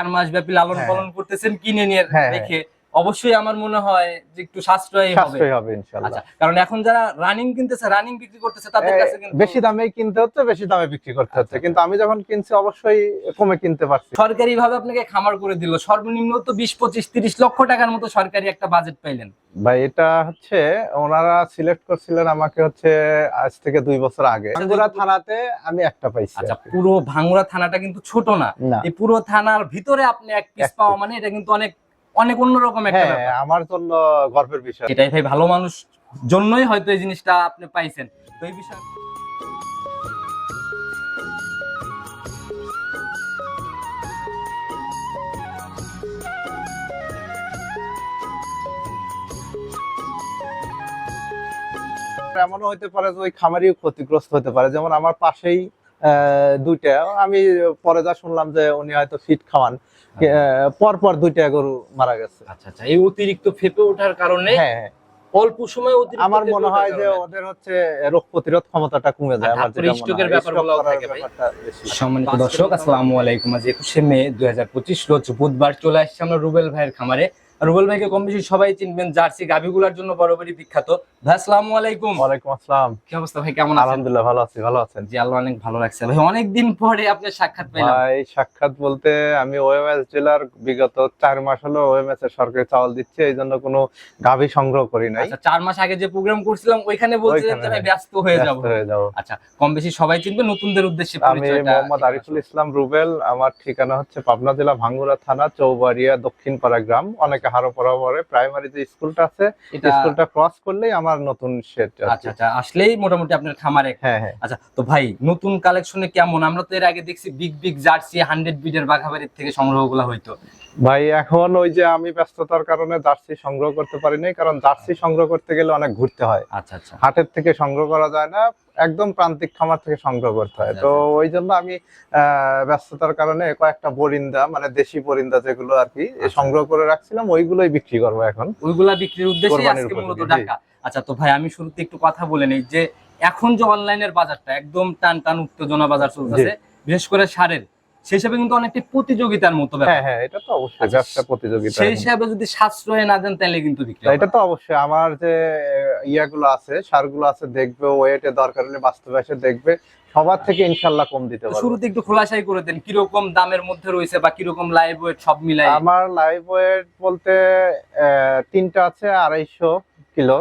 চার মাস ব্যাপী লালন হ্যাঁ। পালন করতেছেন কিনে নিয়ে হ্যাঁ, রেখে অবশ্যই আমার মনে হয় যে একটু সাশ্রয়ী হবে। সাশ্রয় হবে ইনশাল্লাহ। আচ্ছা কারণ এখন যারা রানিং কিনতেছে রানিং বিক্রি করতেছে তাদের কাছে কিন্তু বেশি দামে কিনতে হচ্ছে বেশি দামে বিক্রি করতে হচ্ছে। আচ্ছা, কিন্তু আমি যখন কিনছি অবশ্যই কমে কিনতে পারছি। সরকারি ভাবে আপনাকে খামার করে দিল। সর্বনিম্ন তো বিশ পঁচিশ তিরিশ লক্ষ টাকার মতো সরকারি একটা বাজেট পাইলেন। ভাই এটা হচ্ছে ওনারা সিলেক্ট করছিলেন আমাকে হচ্ছে আজ থেকে দুই বছর আগে। আঙ্গুরা থানাতে আমি একটা পাইছি আচ্ছা পুরো ভাঙ্গুরা থানাটা কিন্তু ছোট না। না। এই পুরো থানার ভিতরে আপনি এক পিস পাওয়া মানে এটা কিন্তু অনেক অনেক অন্যরকম একটা হ্যাঁ ব্যাপার। আমার জন্য গর্বের বিষয়। এটাই ভাই ভালো মানুষ জন্যই হয়তো এই জিনিসটা আপনি পাইছেন। তো এই বিষয়ে এমনও হতে পারে যে ওই খামারিও ক্ষতিগ্রস্ত হতে পারে। যেমন আমার পাশেই দুইটা। আমি পরে যা শুনলাম যে উনি হয়তো ফিট খাওয়ান পর পর দুইটা গরু মারা গেছে। আচ্ছা আচ্ছা এই অতিরিক্ত ফেপে ওঠার কারণে হ্যাঁ হ্যাঁ। অল্প সময় অতিরিক্ত আমার মনে হয় যে ওদের হচ্ছে রোগ প্রতিরোধ ক্ষমতাটা কমে যায় আমার যেটা মনে হয়। সম্মানিত দর্শক আসসালামু আলাইকুম। আজ একুশে মে দুই হাজার পঁচিশ রোজ বুধবার চলে আসছে আমরা রুবেল ভাইয়ের খামারে। রুবেল ভাইকে কম বেশি সবাই চিনবেন জার্সি গাভিগুলার জন্য বরাবরই বিখ্যাত। ভাই আসসালামু আলাইকুম। ওয়ালাইকুম আসসালাম। কি অবস্থা ভাই কেমন আছেন? আলহামদুলিল্লাহ ভালো আছি ভালো আছেন? জি আল্লাহ অনেক ভালো লাগছে ভাই অনেকদিন পরে আপনার সাক্ষাৎ পেলাম ভাই সাক্ষাৎ বলতে আমি ওএমএস জেলার বিগত চার মাস হলো ওএমএস এর সরকারি চাউল দিচ্ছে এই জন্য কোনো গাভী সংগ্রহ করি নাই। আচ্ছা চার মাস আগে যে প্রোগ্রাম করছিলাম ওইখানে বলছিলেন যে ভাই ব্যস্ত হয়ে যাব। হয়ে যাব। আচ্ছা কম বেশি সবাই চিনবে নতুনদের উদ্দেশ্যে আমি মোহাম্মদ আরিফুল ইসলাম রুবেল। আমার ঠিকানা হচ্ছে পাবনা জেলা ভাঙ্গুরা থানা চৌবাড়িয়া দক্ষিণপাড়া গ্রাম। অনেকে হারো পরে। প্রাইমারি যে স্কুলটা আছে স্কুলটা ক্রস করলেই আমার নতুন সেট আচ্ছা আচ্ছা আসলেই মোটামুটি আপনার খামারে। হ্যাঁ হ্যাঁ। আচ্ছা তো ভাই নতুন কালেকশনে কেমন? আমরা তো এর আগে দেখছি বিগ বিগ জার্সি হান্ড্রেড বিডের বাঘাবাড়ির থেকে সংগ্রহগুলো হইতো। ভাই এখন ওই যে আমি ব্যস্ততার কারণে জার্সি সংগ্রহ করতে পারি নাই কারণ জার্সি সংগ্রহ করতে গেলে অনেক ঘুরতে হয়। আচ্ছা আচ্ছা। হাটের থেকে সংগ্রহ করা যায় না একদম প্রান্তিক খামার থেকে সংগ্রহ করতে হয়। আচ্ছা, তো আচ্ছা। ওই জন্য আমি ব্যস্ততার কারণে কয়েকটা বরিন্দা মানে দেশি বরিন্দা যেগুলো আর কি আচ্ছা। সংগ্রহ করে রাখছিলাম ওইগুলোই বিক্রি করব এখন। ওইগুলা বিক্রির উদ্দেশ্যে আজকে মূলত আচ্ছা তো ভাই আমি শুরুতে একটু কথা বলে নিই যে এখন যে অনলাইনের বাজারটা একদম টান টান উত্তেজনা বাজার চলতেছে বিশেষ করে সারের। সেই হিসাবে কিন্তু অনেকটা প্রতিযোগিতার মতো হ্যাঁ হ্যাঁ এটা তো অবশ্যই আচ্ছা, ব্যবসা প্রতিযোগিতা সেই হিসাবে যদি সাশ্রয় না দেন তাহলে কিন্তু বিক্রি এটা তো অবশ্যই আমার যে ইয়াগুলো আছে সারগুলো আছে দেখবে ওয়েটে দরকার হলে বাস্তবে এসে দেখবে সবার থেকে ইনশাল্লাহ কম দিতে পারব। শুরুতে একটু খোলাসাই করে দেন কীরকম দামের মধ্যে রয়েছে বা কীরকম লাইভ ওয়েট সব মিলাই আমার লাইভ ওয়েট বলতে তিনটা আছে আড়াইশো কিলো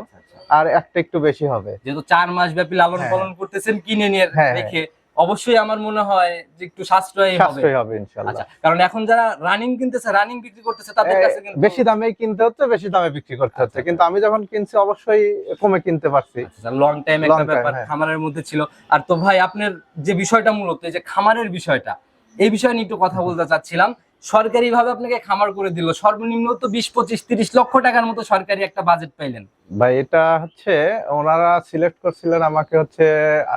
আর একটা একটু বেশি হবে। যেহেতু চার মাস ব্যাপী লালন হ্যাঁ। পালন করতেছেন কিনে নিয়ে হ্যাঁ, রেখে অবশ্যই আমার মনে হয় যে একটু সাশ্রয়ী হবে। সাশ্রয় হবে ইনশাল্লাহ আচ্ছা কারণ এখন যারা রানিং কিনতেছে রানিং বিক্রি করতেছে তাদের কাছে কিন্তু বেশি দামে কিনতে হচ্ছে বেশি দামে বিক্রি করতে হচ্ছে। আচ্ছা, কিন্তু আমি যখন কিনছি অবশ্যই কমে কিনতে পারছি। লং টাইম একটা ব্যাপার হ্যাঁ। খামারের মধ্যে ছিল। আর তো ভাই আপনার যে বিষয়টা মূলত এই যে খামারের বিষয়টা এই বিষয় নিয়ে একটু কথা বলতে চাচ্ছিলাম। সরকারি ভাবে আপনাকে খামার করে দিল সর্বনিম্ন তো বিশ পঁচিশ তিরিশ লক্ষ টাকার মতো সরকারি একটা বাজেট পাইলেন। ভাই এটা হচ্ছে ওনারা সিলেক্ট করছিলেন আমাকে হচ্ছে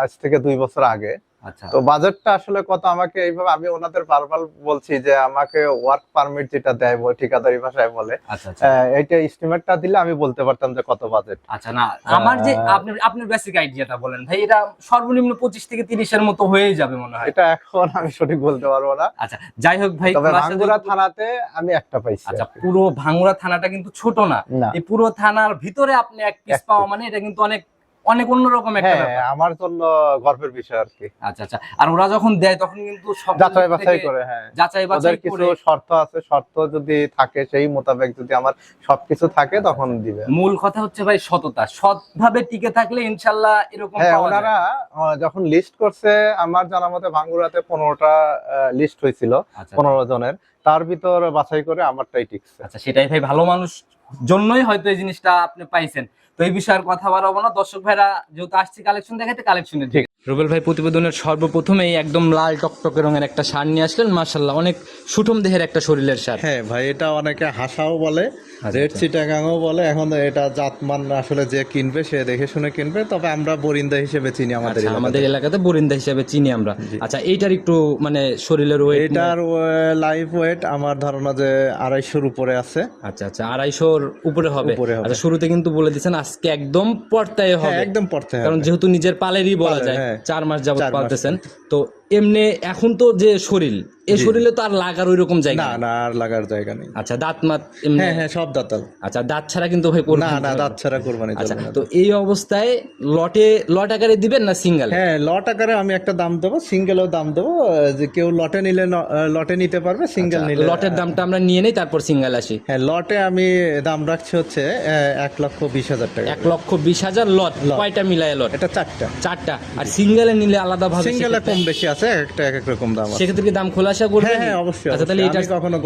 আজ থেকে দুই বছর আগে। আচ্ছা তো বাজেটটা আসলে কত? আমাকে এইভাবে আমি ওনাদের বারবার বলছি যে আমাকে ওয়ার্ক পারমিট যেটা দেয় ঠিকাদারি ভাষায় বলে। আচ্ছা আচ্ছা। এইটা এস্টিমেটটা দিলে আমি বলতে পারতাম যে কত বাজেট আচ্ছা না আমার যে আপনার আপনার বেসিক আইডিয়াটা বলেন। ভাই এটা সর্বনিম্ন পঁচিশ থেকে তিরিশের মতো হয়েই যাবে মনে হয়। এটা এখন আমি সঠিক বলতে পারব না। আচ্ছা যাই হোক ভাই ভাঙ্গুরা থানাতে আমি একটা পাইছি আচ্ছা পুরো ভাঙ্গুরা থানাটা কিন্তু ছোট না। না। এই পুরো থানার ভিতরে আপনি এক পিস পাওয়া মানে এটা কিন্তু অনেক অনেক অন্যরকম একটা হ্যাঁ ব্যাপার। আমার জন্য গর্বের বিষয় আর কি। আচ্ছা আচ্ছা। আর ওরা যখন দেয় তখন কিন্তু সব যাচাই বাছাই করে হ্যাঁ। যাচাই বাছাই কিছু শর্ত আছে শর্ত যদি থাকে সেই মোতাবেক যদি আমার সবকিছু থাকে তখন দিবে। মূল কথা হচ্ছে ভাই সততা। সৎভাবে টিকে থাকলে ইনশাআল্লাহ এরকম হ্যাঁ। ওনারা যখন লিস্ট করছে আমার জানা মতে ভাঙ্গুরাতে পনেরোটা লিস্ট হয়েছিল আচ্ছা। পনেরো জনের। তার ভিতর বাছাই করে আমারটাই টিকছে। আচ্ছা সেটাই ভাই ভালো মানুষ জন্যই হয়তো এই জিনিসটা আপনি পাইছেন। তো এই বিষয়ে আর কথা বাড়াবো না। দর্শক ভাইরা যেহেতু আসছে কালেকশন দেখাতে কালেকশনের ঠিক। রুবেল ভাই প্রতিবেদনের সর্বপ্রথমেই একদম লাল টকটকে রঙের একটা সার নিয়ে আসলেন। মার্শাল্লাহ অনেক সুঠম দেহের একটা শরীরের সার হ্যাঁ ভাই এটা অনেকে হাসাও বলে। আচ্ছা, রেড আচ্ছা। চিটাগাংও বলে এখন এটা জাতমান আসলে যে কিনবে সে দেখে শুনে কিনবে তবে আমরা বরিন্দা হিসেবে চিনি আমাদের আচ্ছা। আমাদের এলাকাতে বরিন্দা হিসেবে চিনি আমরা। আচ্ছা এইটার একটু মানে শরীরের ওয়েট এটার লাইভ ওয়েট আমার ধারণা যে আড়াইশোর উপরে আছে। আচ্ছা আচ্ছা আড়াইশোর উপরে হবে। আচ্ছা শুরুতে কিন্তু বলে দিচ্ছেন আজকে একদম পর্তায় হ্যাঁ হবে। একদম পড়তে কারণ যেহেতু নিজের পালেরই বলা যায় হ্যাঁ। চার মাস যাবত পালতেছেন তো এমনি এখন তো যে শরীর এই শরীরে তো আর লাগার ওই রকম জায়গা না না আর লাগার জায়গা নেই। আচ্ছা দাঁত মাত এমনি হ্যাঁ হ্যাঁ সব দাতাল আচ্ছা দাঁত ছাড়া কিন্তু ভাই না না দাঁত ছাড়া কোরবানি আচ্ছা তো এই অবস্থায় লটে লট আকারে দিবেন না সিঙ্গেল? হ্যাঁ লট আকারে আমি একটা দাম দেবো সিঙ্গেলও দাম দেবো যে কেউ লটে নিলে লটে নিতে পারবে সিঙ্গেল নিলে আচ্ছা, লটের দামটা আমরা নিয়ে নেই তারপর সিঙ্গেল আসি। হ্যাঁ লটে আমি দাম রাখছি হচ্ছে এক লক্ষ বিশ হাজার টাকা। এক লক্ষ বিশ হাজার লট কয়টা মিলায় লট? এটা চারটা। চারটা। আর সিঙ্গেলে নিলে আলাদা ভাবে সিঙ্গেলে কম বেশি আছে। একটা এক এক রকম দাম আছে। সেক্ষেত্রে কি দাম খোলাসা করবেন হ্যাঁ হ্যাঁ অবশ্যই আচ্ছা তাহলে এটা কখনো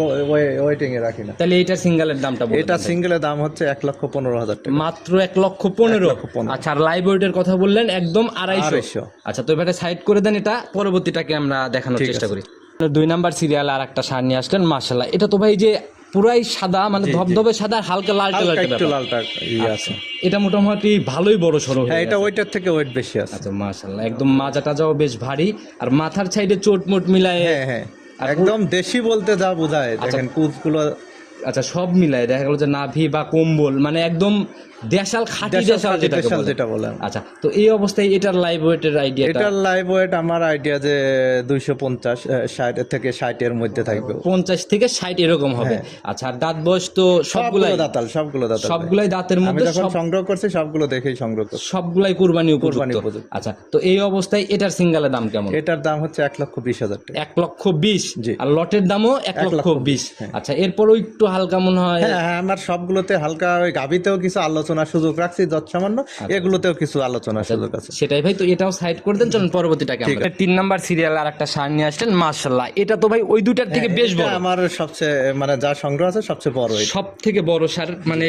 ওয়েটিং এ রাখি না। তাহলে সিঙ্গেলের দামটা বলুন এটা সিঙ্গেলের দাম হচ্ছে এক লক্ষ পনেরো হাজার টাকা। মাত্র এক লক্ষ পনেরো। আচ্ছা আর লাইভ ওয়েটের কথা বললেন একদম আড়াইশো। আচ্ছা তো এবারে সাইড করে দেন এটা পরবর্তীটাকে আমরা দেখানোর চেষ্টা করি। দুই নাম্বার সিরিয়াল আর একটা সার নিয়ে আসলেন মাসাল্লাহ এটা তো ভাই যে পুরাই সাদা মানে ধবধবে সাদা হালকা লাল কালার একটু লাল লালটা ইয়ে আছে। এটা মোটামুটি ভালোই বড় সরু হ্যাঁ এটা ওইটার থেকে ওয়েট বেশি আছে। আচ্ছা মাশাল্লাহ একদম মাজা টাজাও বেশ ভারী। আর মাথার সাইডে চোট মোট মিলায় হ্যাঁ হ্যাঁ। একদম দেশি বলতে যা বোঝায় দেখেন কুচগুলো আচ্ছা সব মিলায় দেখা গেল যে নাভি বা কম্বল মানে একদম দেশাল খাঁটি দেশাল দেশাল বলে। আচ্ছা তো এই অবস্থায় এটার লাইভ ওয়েটের আইডিয়াটা এটার লাইভ ওয়েট আমার আইডিয়া যে দুইশো পঞ্চাশ ষাট থেকে ষাটের মধ্যে থাকবে। পঞ্চাশ থেকে ষাট এরকম হবে। আচ্ছা আর দাঁত বয়স তো সবগুলাই সবগুলো দাতাল সবগুলো দাতাল সবগুলাই দাঁতের মধ্যে যখন সংগ্রহ করছি সবগুলো দেখেই সংগ্রহ করছি। সবগুলাই কুরবানি কুরবানি। আচ্ছা তো এই অবস্থায় এটার সিঙ্গেলের দাম কেমন? এটার দাম হচ্ছে এক লক্ষ বিশ হাজার টাকা। এক লক্ষ বিশ। আর লটের দামও এক লক্ষ লক্ষ বিশ আচ্ছা এরপরও একটু হালকা মনে হয় হ্যাঁ হ্যাঁ আমার সবগুলোতে হালকা ওই গাবিতেও কিছু আলোচনার সুযোগ রাখছি যত সামান্য আচ্ছা। এগুলোতেও কিছু আলোচনার সুযোগ আছে সেটাই ভাই তো এটাও সাইড করে দেন চলুন পরবর্তীটাকে আমরা তিন নাম্বার সিরিয়াল আর একটা সার নিয়ে আসলেন মার্শাল্লাহ এটা তো ভাই ওই দুটার থেকে বেশ বড় আমার সবচেয়ে মানে যা সংগ্রহ আছে সবচেয়ে বড় এটা। সব থেকে বড় সার মানে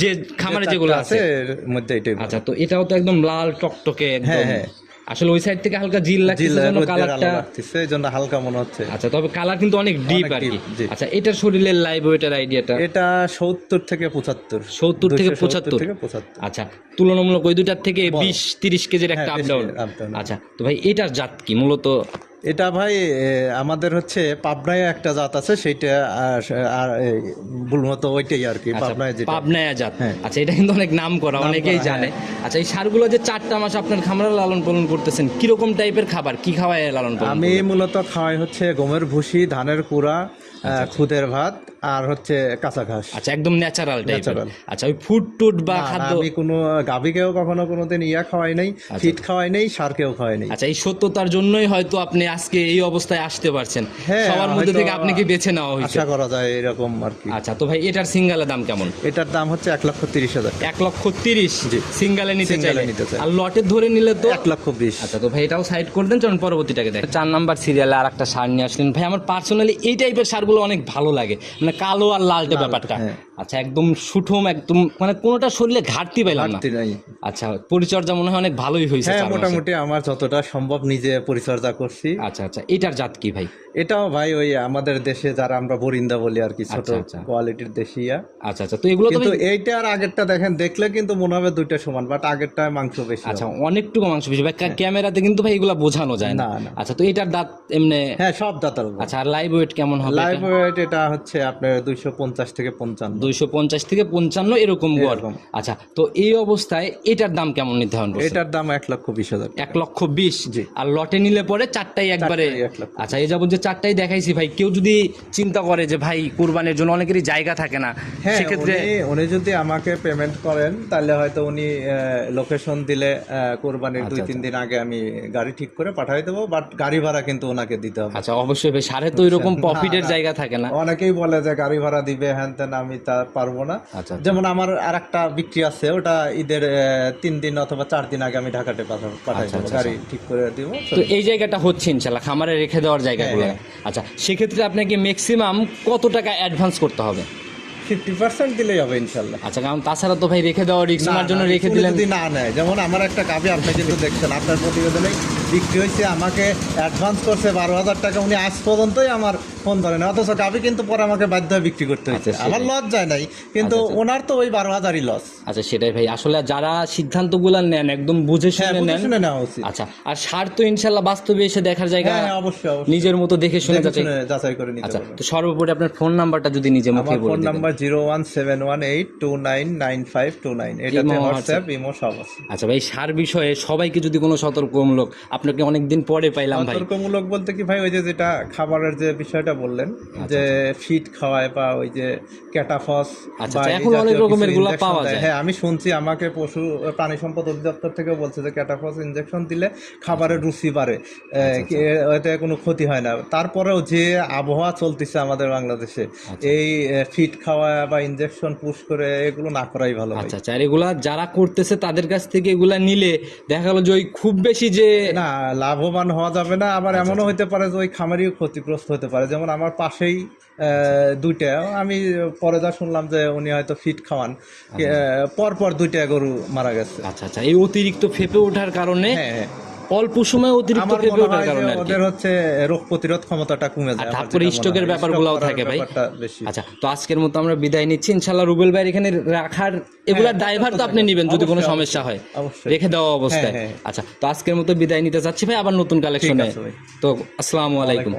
যে খামারে যেগুলো আছে মধ্যে এটাই। আচ্ছা তো এটাও তো একদম লাল টকটকে একদম হ্যাঁ, হ্যাঁ। আসলে ওই সাইড থেকে হালকা জিল লাগছে জন্য কালারটা লাগতেছে, এই জন্য হালকা মনে হচ্ছে। আচ্ছা তবে কালার কিন্তু অনেক ডিপ আর কি। আচ্ছা এটার শরীরের লাইভ ওয়েটের আইডিয়াটা এটা সত্তর থেকে পঁচাত্তর। সত্তর থেকে 270 পঁচাত্তর? থেকে পঁচাত্তর। আচ্ছা তুলনামূলক ওই দুটার থেকে বিশ তিরিশ কেজির একটা আপডাউন আপ ডাউন আচ্ছা তো ভাই এটার জাত কি? মূলত এটা ভাই আমাদের হচ্ছে পাবনায় একটা জাত আছে সেইটা আর এই, ওইটাই আর কি পাবনায় যেটা। পাবনায়া জাত। হ্যাঁ। আচ্ছা এটা কিন্তু অনেক নাম করা অনেকেই জানে। আচ্ছা এই সারগুলো যে চারটা মাস আপনার খামারে লালন পালন করতেছেন কীরকম টাইপের খাবার কি খাওয়ায় লালন পালন আমি মূলত খাওয়াই হচ্ছে গমের ভুসি ধানের কুড়া খুদের ভাত আর হচ্ছে কাঁচা ঘাস। আচ্ছা একদম ন্যাচারাল Natural। আচ্ছা ওই ফুড টুড বা খাদ্য আমি কোনো গাভীকেও কখনো কোনোদিন ইয়া খাওয়াই নাই ফিট খাওয়াই নাই সারকেও খাওয়াই নাই। আচ্ছা এই সত্যতার জন্যই হয়তো আপনি আজকে এই অবস্থায় আসতে পারছেন। হ্যাঁ, সবার মধ্যে থেকে আপনাকে বেছে নেওয়া হয়েছে? আশা করা যায় এরকম আর কি। আচ্ছা তো ভাই এটার সিঙ্গালের দাম কেমন? এটার দাম হচ্ছে এক লক্ষ তিরিশ হাজার এক লক্ষ তিরিশ? সিঙ্গালে নিতে চাইলে? নিতে চাই। আর লটে ধরে নিলে তো এক লক্ষ বিশ। আচ্ছা তো ভাই এটাও সাইড করে দেন চলুন পরবর্তীটাকে দেখ। চার নাম্বার সিরিয়ালে আর একটা সার নিয়ে আসলেন। ভাই আমার পার্সোনালি এই টাইপের সারগুলো অনেক ভালো লাগে। মানে কালো আর লালটে ব্যাপারটা হ্যাঁ। আচ্ছা একদম সুঠম একদম মানে কোনোটা শরীরে ঘাটতি পাইলাম না। নাই। আচ্ছা পরিচর্যা মনে হয় অনেক ভালোই হয়েছে হ্যাঁ মোটামুটি আমার যতটা সম্ভব নিজে পরিচর্যা করছি। আচ্ছা আচ্ছা এটার জাত কি ভাই? এটাও ভাই ওই আমাদের দেশে যারা আমরা বরিন্দা বলি আর কি ছোট আচ্ছা, আচ্ছা। কোয়ালিটির দেশিয়া আচ্ছা আচ্ছা তো এগুলো কিন্তু এইটা আর আগেরটা দেখেন দেখলে কিন্তু মনে হবে দুইটা সমান বাট আগেরটা মাংস বেশি আচ্ছা অনেকটুকু মাংস বেশি ভাই ক্যামেরাতে কিন্তু ভাই এগুলো বোঝানো যায় না। আচ্ছা তো এটার দাঁত এমনি হ্যাঁ সব দাতাল আচ্ছা আর লাইভ ওয়েট কেমন হবে লাইভ ওয়েট এটা হচ্ছে আপনার দুইশো পঞ্চাশ থেকে পঞ্চান্ন। দুইশো পঞ্চাশ থেকে পঞ্চান্ন এরকম গড়। আচ্ছা তো এই অবস্থায় এটার দাম কেমন নির্ধারণ এটার দাম এক লক্ষ বিশ হাজার এক লক্ষ বিশ? আর লটে নিলে পরে চারটাই একবারে। আচ্ছা এই যাবত যে চারটাই দেখাইছি ভাই কেউ যদি চিন্তা করে যে ভাই কুরবানির জন্য অনেকেরই জায়গা থাকে না হ্যাঁ সেক্ষেত্রে উনি যদি আমাকে পেমেন্ট করেন তাহলে হয়তো উনি লোকেশন দিলে কোরবানির আচ্ছা, দুই তিন দিন আগে আমি গাড়ি ঠিক করে পাঠাই দেবো বাট গাড়ি ভাড়া কিন্তু ওনাকে দিতে হবে। আচ্ছা অবশ্যই সাড়ে তো এরকম প্রফিটের জায়গা থাকে না। অনেকেই বলে যে গাড়ি ভাড়া দিবে হ্যান তেন আমি তা পারব না। আচ্ছা যেমন আমার আর একটা বিক্রি আছে ওটা ঈদের তিন দিন অথবা চার দিন আগে আমি ঢাকাতে পাঠা- পাঠাই আচ্ছা, গাড়ি ঠিক করে দিব। তো এই জায়গাটা হচ্ছে ইনশাল্লাহ খামারে রেখে দেওয়ার জায়গাগুলো। হ্যাঁ, আচ্ছা সেক্ষেত্রে আপনাকে ম্যাক্সিমাম কত টাকা অ্যাডভান্স করতে হবে? ফিফটি পার্সেন্ট দিলেই হবে ইনশাল্লাহ আচ্ছা কারণ তাছাড়া তো ভাই রেখে দেওয়া রিক্স জন্য রেখে দিলেন। যদি না নেয় যেমন আমার একটা গাবি আপনি কিন্তু দেখছেন আপনার প্রতিবেদনে বিক্রি হয়েছে আমাকে অ্যাডভান্স করছে বারো হাজার টাকা উনি আজ পর্যন্তই আমার ফোন ধরেন। অথচ গাবি কিন্তু পরে আমাকে বাধ্য হয়ে বিক্রি করতে হয়েছে। আচ্ছা, আমার লস যায় নাই কিন্তু ওনার তো ওই বারো হাজারই লস আচ্ছা সেটাই ভাই। আসলে যারা সিদ্ধান্তগুলো নেন একদম বুঝে হ্যাঁ শুনে নেন। শুনে নেওয়া উচিত। আচ্ছা আর সার তো ইনশাল্লাহ বাস্তবে এসে দেখার জায়গা হ্যাঁ হ্যাঁ, অবশ্যই নিজের মতো দেখে শুনে যাচাই করে নিতে আচ্ছা তো সর্বোপরি আপনার ফোন নাম্বারটা যদি নিজে মুখে আমার বলে phone number zero one seven one eight two nine nine five two nine. এটাতে হোয়াটসঅ্যাপ ইমো সব আছে। আচ্ছা ভাই সার বিষয়ে সবাইকে যদি কোনো সতর্কমূলক আপনাকে অনেকদিন পরে পাইলাম ভাই। সতর্কমূলক বলতে কি ভাই ওই যে যেটা খাবারের যে বিষয়টা বললেন যে ফিট খাওয়ায় বা ওই যে ক্যাটাফস আচ্ছা, আচ্ছা, এখন অনেক রকমেরগুলা পাওয়া যায়। হ্যাঁ আমি শুনছি আমাকে পশু প্রাণী সম্পদ অধিদপ্তর থেকে বলছে যে ক্যাটাফস ইনজেকশন দিলে খাবারের রুচি বাড়ে। আচ্ছা, এতে কোনো ক্ষতি হয় না। তারপরেও যে আবহাওয়া চলতেছে আমাদের বাংলাদেশে আচ্ছা। এই ফিট খাওয়া বা ইনজেকশন পুশ করে এগুলো না করাই ভালো আচ্ছা আচ্ছা এগুলা যারা করতেছে তাদের কাছ থেকে এগুলা নিলে দেখা গেল যে ওই খুব বেশি যে না লাভবান হওয়া যাবে না। আবার আচ্ছা, এমনও হতে পারে যে ওই খামারিও ক্ষতিগ্রস্ত হতে পারে। যেমন আমার পাশেই দুইটা। আমি পরে যা শুনলাম যে উনি হয়তো ফিট খাওয়ান। পরপর পর দুইটা গরু মারা গেছে। আচ্ছা আচ্ছা। এই অতিরিক্ত ফেপে ওঠার কারণে হ্যাঁ হ্যাঁ। অল্প সময় অতিরিক্ত আমার ওঠার কারণে ওদের হচ্ছে রোগ প্রতিরোধ ক্ষমতাটা কমে যায়। আর তারপরে স্টকের ব্যাপারগুলোও থাকে ভাই। আচ্ছা তো আজকের মতো আমরা বিদায় নিচ্ছি। ইনশাআল্লাহ রুবেল ভাই এখানে রাখার এগুলার ড্রাইভার তো আপনি নেবেন যদি কোনো সমস্যা হয়। রেখে দেওয়া অবস্থায়। হ্যাঁ, হ্যাঁ। আচ্ছা তো আজকের মতো বিদায় নিতে চাচ্ছি ভাই আবার নতুন কালেকশনে। তো আসসালামু আলাইকুম।